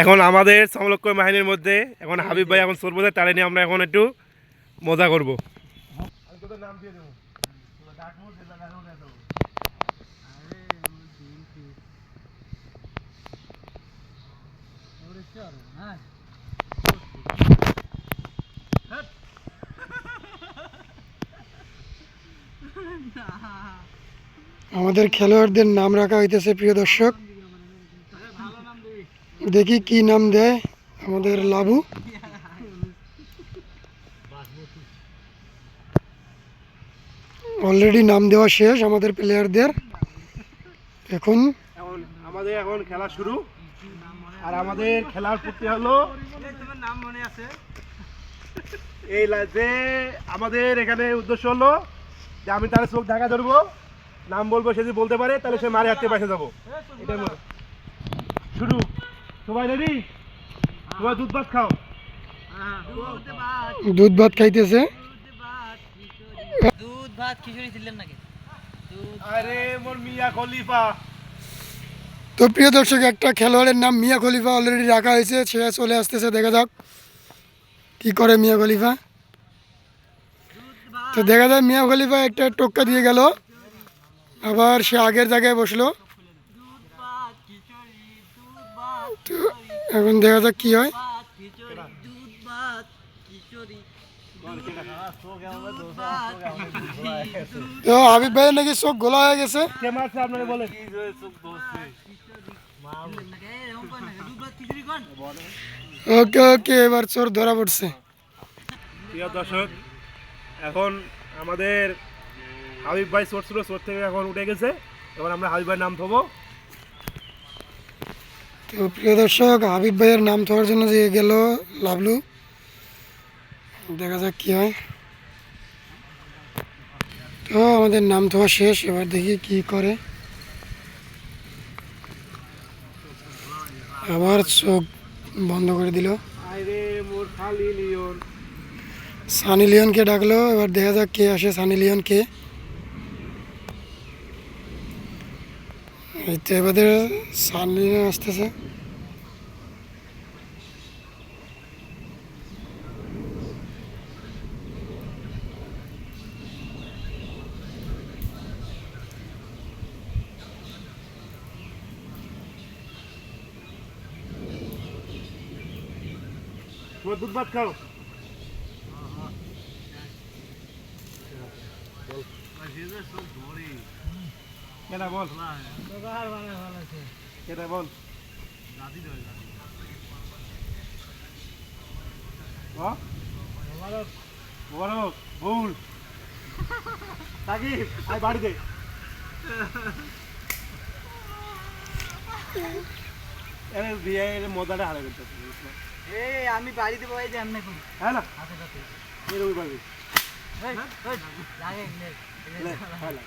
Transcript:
এখন আমাদের সমলক্ষ বাহিনীর মধ্যে এখন হাবিব ভাই এখন সর্বদা তারে নিয়ে আমরা এখন একটু মজা করব। আমাদের খেলোয়াড়দের নাম রাখা হইতেছে প্রিয় দর্শক। দেখি কি নাম দেয় আমাদের লাবু। অলরেডি নাম দেওয়া শেষ আমাদের প্লেয়ারদের এখন আমাদের এখন খেলা শুরু। আর আমাদের খেলার প্রতি হলো নাম মনে আছে এই যে আমাদের এখানে উদ্দেশ্য হলো যে আমি তার চোখ ঢাকা ধরবো, নাম বলব সে যদি বলতে পারে, তাহলে সে মারে হাতে পাশে যাব। শুরু। সবাই রেডি সবাই দুধ ভাত খাও। দুধ ভাত খাইতেছে? দুধ ভাত খিচুড়ি ছিলেন নাকি? আরে মোর মিয়া খলিফা। তো প্রিয় দর্শক একটা খেলোয়াড়ের নাম মিয়া খলিফা অলরেডি রাখা হয়েছে সে চলে আসতেছে দেখা যাক কি করে মিয়া খলিফা। তো দেখা যায় মিয়া খলিফা একটা টোক্কা দিয়ে গেল আবার সে আগের জায়গায় বসল ভাত খিচুড়ি দুধ ভাত তো এখন দেখা যাক কি হয়। হাবিব ভাইয়ের নাকি চোখ গোলা হয়ে গেছে। ওকে ওকে, এবার চোর ধরা পড়ছে। প্রিয় দর্শক, এখন আমাদের হাবিব ভাই চোর ছিল, চোর থেকে এখন উঠে গেছে। এবার আমরা হাবিব ভাই নাম থবো তো প্রিয় দর্শক হাবিব ভাইয়ের নাম থাকার জন্য যে গেল লাভলু দেখা যাক কি হয়। তো আমাদের নাম থাকা শেষ এবার দেখি কি করে। আবার চোখ বন্ধ করে দিল। সানি লিওনকে ডাকলো এবার দেখা যাক কে আসে সানি লিওন কে এই তো এবারে সানি লিওন আসতেছে দুধ ভাত খাও কেনা বল? কেনা বল? মোবারক ভুল সাকিব বিয়ে মজাটা হারা করতে এই আমি বাড়িতে বই যে এমনি করি। হ্যাঁ না? হাতে হাতে এরকম পারবি। এই, এই, লাগে নে, লে, হয় না